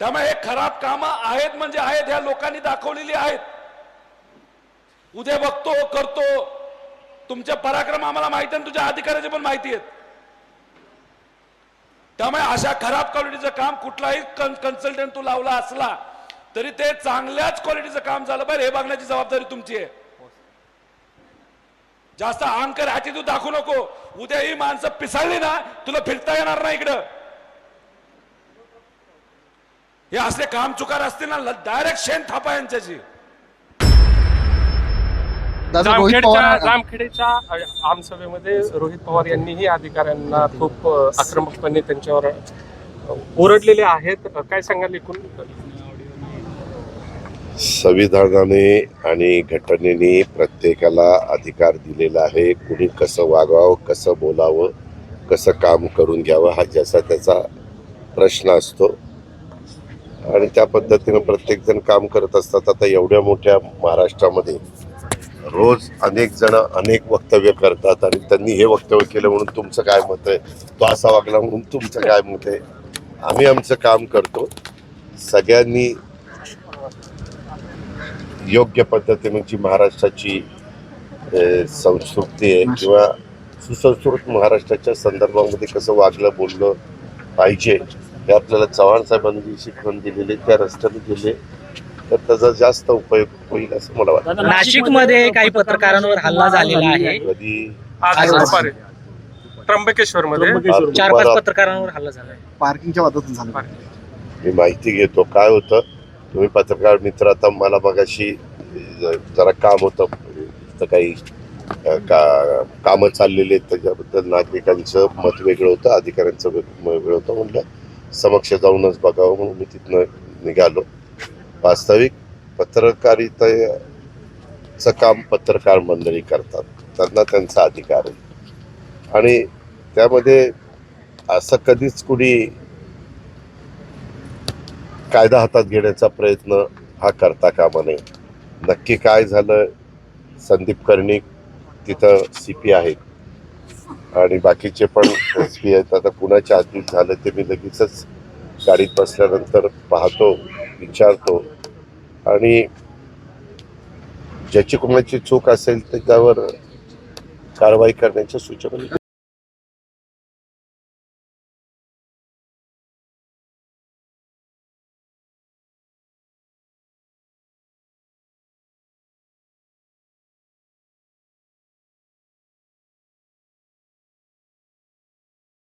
त्यामुळे हे खराब कामं आहेत म्हणजे आहेत ह्या लोकांनी दाखवलेली आहेत. उद्या बघतो करतो. तुमचे पराक्रम आम्हाला माहिती आहे आणि तुझ्या अधिकाऱ्याची पण माहिती आहेत. त्यामुळे अशा खराब क्वालिटीचं काम कुठलाही कन्सल्टंट तू लावला असला तरी ते चांगल्याच क्वालिटीचं काम झालं पाहिजे हे बघण्याची जबाबदारी तुमची आहे. जास्त अहंकार ॲटिट्यूड तू दाखवू नको. उद्या ही माणसं पिसाळली ना तुला फिरता येणार नाही इकडं. हे असले काम चुकार असतील ना डायरेक्ट शेण थापा जामखेडच्या अ, आमसभेमध्ये रोहित पवार यांनीही अधिकाऱ्यांना खूप आक्रमकपणे त्यांच्यावर ओरडलेले आहेत. काय सांगाल एकूण? संविधानाने आणि घटनेने प्रत्येकाला अधिकार दिलेला आहे. कुणी कसं वागावं कसं बोलावं कसं काम करून घ्यावं हा ज्याचा त्याचा प्रश्न असतो. आणि त्या पद्धतीनं प्रत्येकजण काम करत असतात. आता एवढ्या मोठ्या महाराष्ट्रामध्ये रोज अनेक जण अनेक वक्तव्य करतात आणि त्यांनी हे वक्तव्य केलं म्हणून तुमचं काय मत आहे? तो असा वागला म्हणून तुमचं काय मत आहे? आम्ही आमचं काम करतो. सगळ्यांनी योग्य पद्धतीने जी महाराष्ट्राची संस्कृती आहे किंवा सुसंस्कृत महाराष्ट्राच्या संदर्भामध्ये कसं वागलं बोललं पाहिजे हे आपल्याला चव्हाण साहेबांनी जी शिकवण दिलेली त्या रस्त्याने गेले तर त्याचा जास्त उपयोग होईल असं मला वाटतं. नाशिकमध्ये काही पत्रकारांवर हल्ला झालेला आहे. कधी आज आज- दुपारी. त्र्यंबकेश्वर मध्ये चार पाच पत्रकारांवर हल्ला झालाय. पार्किंगच्या वादातून झालं. मी माहिती घेतो. काय होतं? तुम्ही पत्रकार मित्र आता मला मगाशी जरा काम होतं. तर काही अ, का कामं चाललेली आहेत. त्याच्याबद्दल नागरिकांचं मत वेगळं होतं अधिकाऱ्यांचं वेग- वेगळं होतं म्हणलं. समक्ष जाऊनच बघावं म्हणून मी तिथनं निघालो. वास्तविक पत्रकारितेचं काम पत्रकार मंडळी करतात. त्यांना त्यांचा अधिकार आहे. आणि त्यामध्ये असं कधीच कुणी कायदा हातात घेण्याचा प्रयत्न हा करता कामा नये. नक्की काय झालं? संदीप कर्णिक तिथं सी पी आहेत. आणि बाकीचे पण एस पी आहेत. आता कुणाच्या हातीत झालं ते मी लगेचच गाडीत बसल्यानंतर पाहतो विचारतो. आणि ज्याची कुणाची चूक असेल तर त्यावर कारवाई करण्याच्या सूचना